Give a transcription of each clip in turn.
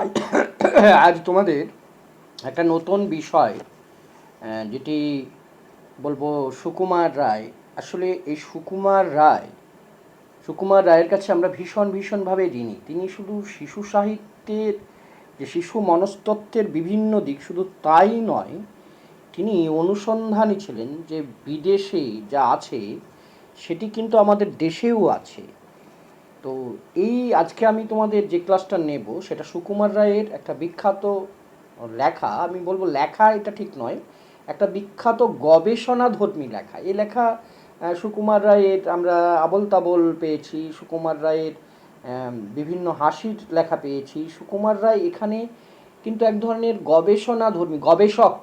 আজ আজ তোমাদের একটা নতুন বিষয় যেটি বলব সুকুমার রায়। আসলে এই সুকুমার রায়, সুকুমার রায়ের কাছে আমরা ভীষণ, ভীষণভাবে ঋণী। তিনি শুধু শিশু সাহিত্যের, যে শিশু মনস্তত্ত্বের বিভিন্ন দিক, শুধু তাই নয়, তিনি অনুসন্ধানী ছিলেন যে বিদেশে যা আছে, সেটি কিন্তু আমাদের দেশেও আছে। তো এই আজকে আমি তোমাদের যে ক্লাসটা নেব, সেটা সুকুমার রায়ের একটা বিখ্যাত লেখা। আমি বলব লেখা, এটা ঠিক নয়। একটা বিখ্যাত গবেষণাধর্মী লেখা। এই লেখা সুকুমার রায়ের আমরা আবল তাবল পেয়েছি, সুকুমার রায়ের বিভিন্ন হাসির লেখা পেয়েছি। সুকুমার রায় এখানে কিন্তু এক ধরনের গবেষণাধর্মী, গবেষক।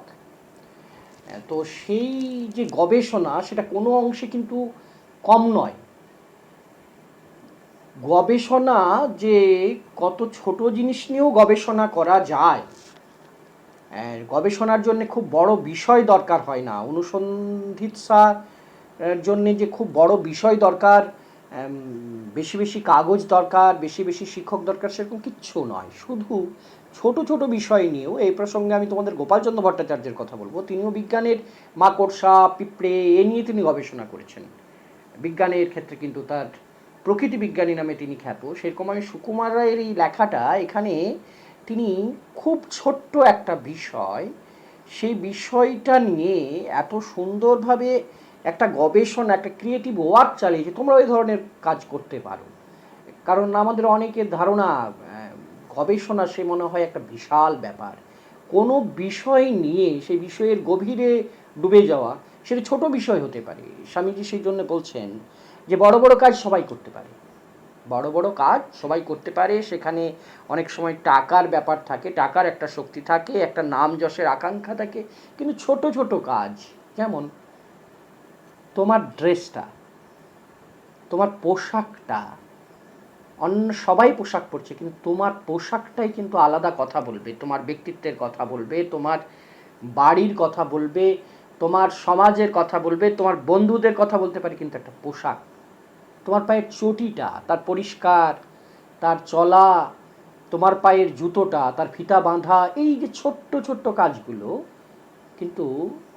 তো সেই যে গবেষণা, সেটা কোনো অংশে কিন্তু কম নয়। গবেষণা যে কত ছোট জিনিস নিয়েও গবেষণা করা যায়। গবেষণার জন্য খুব বড় বিষয় দরকার হয় না। অনুসন্ধিৎসার জন্য যে খুব বড় বিষয় দরকার বেশি বেশি কাগজ দরকার, বেশি বেশি শিক্ষক দরকার, সেরকম কিচ্ছু নয়। শুধু ছোট ছোট বিষয় নিয়েও এই প্রসঙ্গে আমি তোমাদের গোপালচন্দ্র ভট্টাচার্যের কথা বলব। তিনিও বিজ্ঞানের মাকড়সা, পিঁপড়ে, এ নিয়ে তিনি গবেষণা করেছেন। বিজ্ঞানের ক্ষেত্রে কিন্তু তার প্রকৃতি বিজ্ঞানী নামে তিনি খ্যাত। সেরকম আমি সুকুমার রায়ের এই লেখাটা এখানে তিনি খুব ছোট্ট একটা বিষয়। সেই বিষয়টা নিয়ে এত সুন্দরভাবে একটা গবেষণা, একটা ক্রিয়েটিভ ওয়ার্ক চালিয়েছে তোমরা ওই ধরনের কাজ করতে পারো। কারণ আমাদের অনেকের ধারণা গবেষণা সে মনে হয় একটা বিশাল ব্যাপার। কোনো বিষয় নিয়ে সেই বিষয়ের গভীরে ডুবে যাওয়া সেটা ছোট বিষয় হতে পারে। স্বামীজি সেই জন্য বলছেন যে বড় বড় কাজ সবাই করতে পারে। বড় বড় কাজ সবাই করতে পারে, সেখানে অনেক সময় টাকার ব্যাপার থাকে, টাকার একটা শক্তি থাকে, একটা নাম যশের আকাঙ্ক্ষা থাকে, কিন্তু ছোট ছোট কাজ, যেমন তোমার ড্রেসটা, তোমার পোশাকটা, অন্য সবাই পোশাক পরছে, কিন্তু তোমার পোশাকটাই কিন্তু আলাদা কথা বলবে, তোমার ব্যক্তিত্বের কথা বলবে, তোমার বাড়ির কথা বলবে তোমার সমাজের কথা বলবে, তোমার বন্ধুদের কথা বলতে পারে, কিন্তু একটা পোশাক। তোমার পায়ের চটিটা, তার পরিষ্কার, তার চলা, তোমার পায়ের জুতোটা, তার ফিতা বাঁধা, এই যে ছোট্ট ছোট্ট কাজগুলো কিন্তু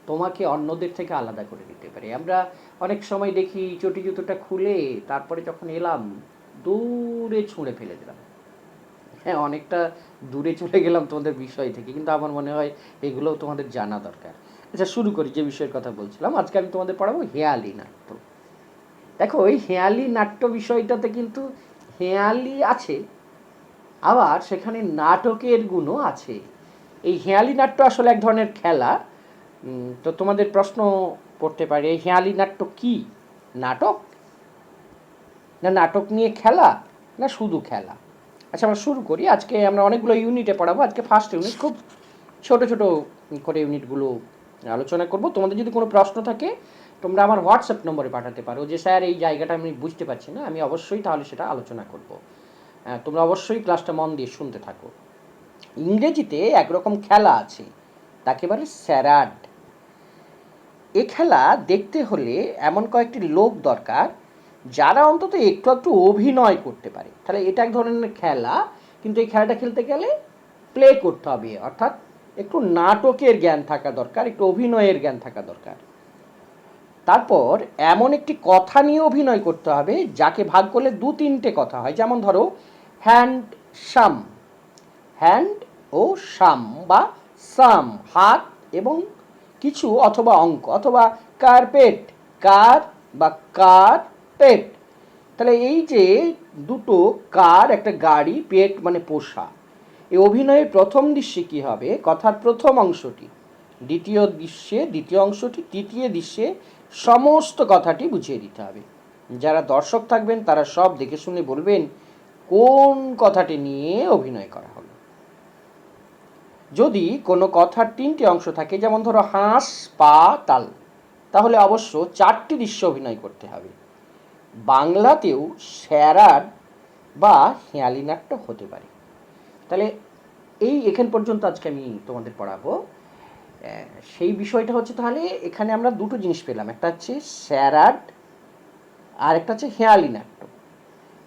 তোমাকে অন্যদের থেকে আলাদা করে দিতে পারে। আমরা অনেক সময় দেখি চটি জুতোটা খুলে তারপরে যখন এলাম, দূরে ছুঁড়ে ফেলে দিলাম। হ্যাঁ অনেকটা দূরে চলে গেলাম তোমাদের বিষয় থেকে, কিন্তু আমার মনে হয় এগুলোও তোমাদের জানা দরকার। আচ্ছা শুরু করি যে বিষয়ের কথা বলছিলাম। আজকে আমি তোমাদের পড়াবো হেয়ালি নাট্য। দেখো ওই হেয়ালি নাট্য বিষয়টাতে কিন্তু হেয়ালি আছে, আবার সেখানে নাটকের গুণও আছে। এই হেয়ালি নাট্য আসলে এক ধরনের খেলা। তো তোমাদের প্রশ্ন করতে পারে, এই হেয়ালি নাট্য কি? নাটক? না নাটক নিয়ে খেলা? না শুধু খেলা? আচ্ছা আমরা শুরু করি। আজকে আমরা অনেকগুলো ইউনিটে পড়াবো। আজকে ফার্স্ট ইউনিট খুব ছোট ছোট করে ইউনিটগুলো আলোচনা করব। তোমাদের যদি কোনো প্রশ্ন থাকে, তোমরা আমার হোয়াটসঅ্যাপ নম্বরে পাঠাতে পারো। যে, স্যার, এই জায়গাটা আমি বুঝতে পারছি না। আমি অবশ্যই তাহলে সেটা আলোচনা করব। তোমরা অবশ্যই ক্লাসটা মন দিয়ে শুনতে থাকো। ইংরেজিতে একরকম খেলা আছে, তাকে বলে স্যারাড। এ খেলা দেখতে হলে এমন কয়েকটি লোক দরকার, যারা অন্তত একটু একটু অভিনয় করতে পারে। তাহলে এটা এক ধরনের খেলা, কিন্তু এই খেলাটা খেলতে গেলে প্লে করতে হবে। অর্থাৎ একটু নাটকের জ্ঞান থাকা দরকার, একটু অভিনয়ের জ্ঞান থাকা দরকার। তারপর এমন একটি কথা নিয়ে অভিনয় করতে হবে, যাকে ভাগ করলে দু তিনটে কথা হয়। যেমন ধরো, হ্যান্ড সাম। হ্যান্ড ও সাম বা সাম, হাত এবং কিছু, অথবা অঙ্ক, অথবা কার্পেট, কার বা কার পেট তাহলে এই যে দুটো কার, একটা গাড়ি, পেট মানে পোষা। এই অভিনয়ের প্রথম দৃশ্যে কি হবে? কথার প্রথম অংশটি। দ্বিতীয় দৃশ্যে, দ্বিতীয় অংশটি, তৃতীয় দৃশ্যে সমস্ত কথাটি বুঝিয়ে দিতে হবে। যারা দর্শক থাকবেন, তারা সব দেখে শুনে বলবেন, কোন কথাটি নিয়ে অভিনয় করা হলো? যদি কোনো কথার তিনটি অংশ থাকে, যেমন ধরো হাঁস, পা, তাল, তাহলে অবশ্য চারটি দৃশ্য অভিনয় করতে হবে। বাংলাতেও স্যারাড বা হেয়ালি নাট্য হতে পারে। তাহলে এই এখান পর্যন্ত আজকে আমি তোমাদের পড়াবো। সেই বিষয়টা হচ্ছে তাহলে এখানে আমরা দুটো জিনিস পেলাম। একটা হচ্ছে স্যারাড আর একটা হচ্ছে হেয়ালি নাট্য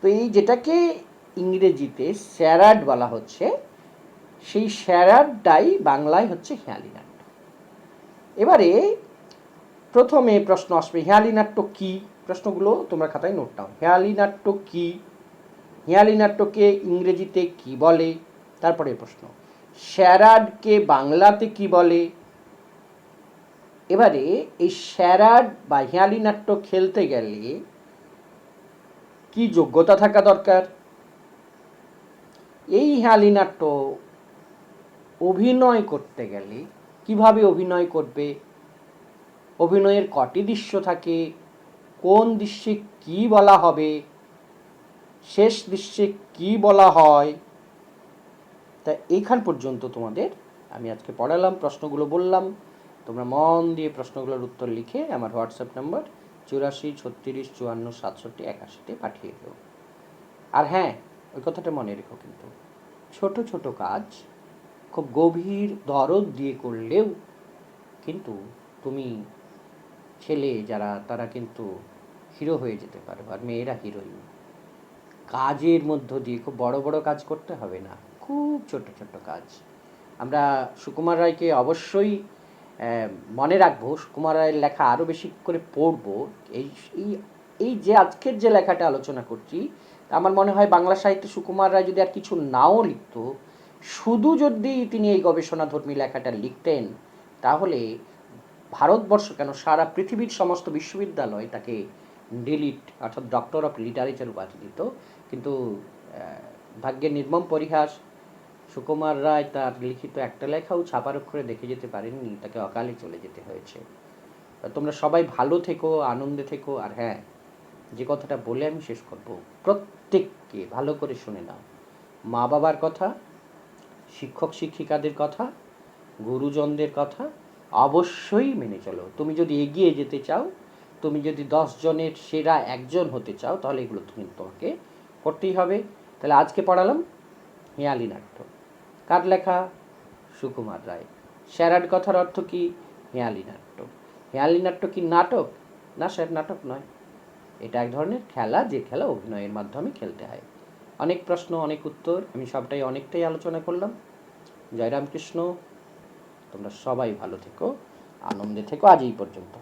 তো এই যেটাকে ইংরেজিতে স্যারাড বলা হচ্ছে, সেই স্যারাডটাই বাংলায় হচ্ছে হেয়ালি নাট্য এবারে প্রথমে প্রশ্ন আসবে হেয়ালি নাট্য কি? প্রশ্নগুলো তোমরা খাতায় নোট নাও। হেয়ালি নাট্য কি? হেয়ালি নাট্যকে ইংরেজিতে কি বলে? তারপরে প্রশ্ন। স্যারাডকে বাংলাতে কি বলে? এবারে এই স্যারাড বা হেয়ালি নাট্য খেলতে গেলে কি যোগ্যতা থাকা দরকার? এই হেয়ালি নাট্য অভিনয় করতে গেলে কীভাবে অভিনয় করবে? অভিনয়ের কটি দৃশ্য থাকে? কোন দৃশ্যে কি বলা হবে? শেষ দৃশ্যে কি বলা হয়? তা এইখান পর্যন্ত তোমাদের আমি আজকে পড়ালাম, প্রশ্নগুলো বললাম। তোমরা মন দিয়ে প্রশ্নগুলোর উত্তর লিখে আমার হোয়াটসঅ্যাপ নাম্বার চুরাশি ছত্রিশ চুয়ান্ন সাতষট্টি একাশিতে পাঠিয়ে দেবো আর হ্যাঁ ওই কথাটা মনে রেখো কিন্তু, ছোট ছোট কাজ খুব গভীর দরদ দিয়ে করলেও কিন্তু তুমি ছেলে যারা, তারা কিন্তু হিরো হয়ে যেতে পারবে আর মেয়েরা হিরোইন। কাজের মধ্য দিয়ে খুব বড় বড় কাজ করতে হবে না, খুব ছোট ছোট কাজ। আমরা সুকুমার রায়কে অবশ্যই মনে রাখব, সুকুমার রায়ের লেখা আরও বেশি করে পড়ব। এই এই যে আজকের যে লেখাটা আলোচনা করছি আমার মনে হয় বাংলা সাহিত্যে সুকুমার রায় যদি আর কিছু নাও লিখতো, শুধু যদি তিনি এই গবেষণাধর্মী লেখাটা লিখতেন, তাহলে ভারতবর্ষ কেন সারা পৃথিবীর সমস্ত বিশ্ববিদ্যালয় তাকে ডিলিট অর্থাৎ ডক্টর অফ লিটারেচার উপাধি দিত। কিন্তু ভাগ্যের নির্মম পরিহাস, সুকুমার রায় তার লিখিত একটা লেখাও ছাপার অক্ষরে দেখে যেতে পারেননি, তাকে অকালে চলে যেতে হয়েছে। তোমরা সবাই ভালো থেকো, আনন্দে থেকো, আর হ্যাঁ যে কথাটা বলে আমি শেষ করব। প্রত্যেককে ভালো করে শুনে নাও। মা বাবার কথা, শিক্ষক শিক্ষিকাদের কথা, গুরুজনদের কথা অবশ্যই মেনে চলো। তুমি যদি এগিয়ে যেতে চাও, তুমি যদি দশ জনের সেরা একজন হতে চাও, তাহলে এগুলো তুমি তোমাকে করতেই হবে। তাহলে আজকে পড়ালাম হেয়ালি নাট্য। কার লেখা? সুকুমার রায়। স্যারাড কথার অর্থ কি? হেয়ালি নাট্য। হেয়ালি নাট্য কি নাটক? না, স্যার, নাটক নয়। এটা এক ধরনের খেলা, যে খেলা অভিনয়ের মাধ্যমে খেলতে হয়। অনেক প্রশ্ন, অনেক উত্তর, আমি সবটাই অনেকটাই আলোচনা করলাম। জয়রামকৃষ্ণ, তোমরা সবাই ভালো থেকো, আনন্দে থেকো আজ এই পর্যন্ত।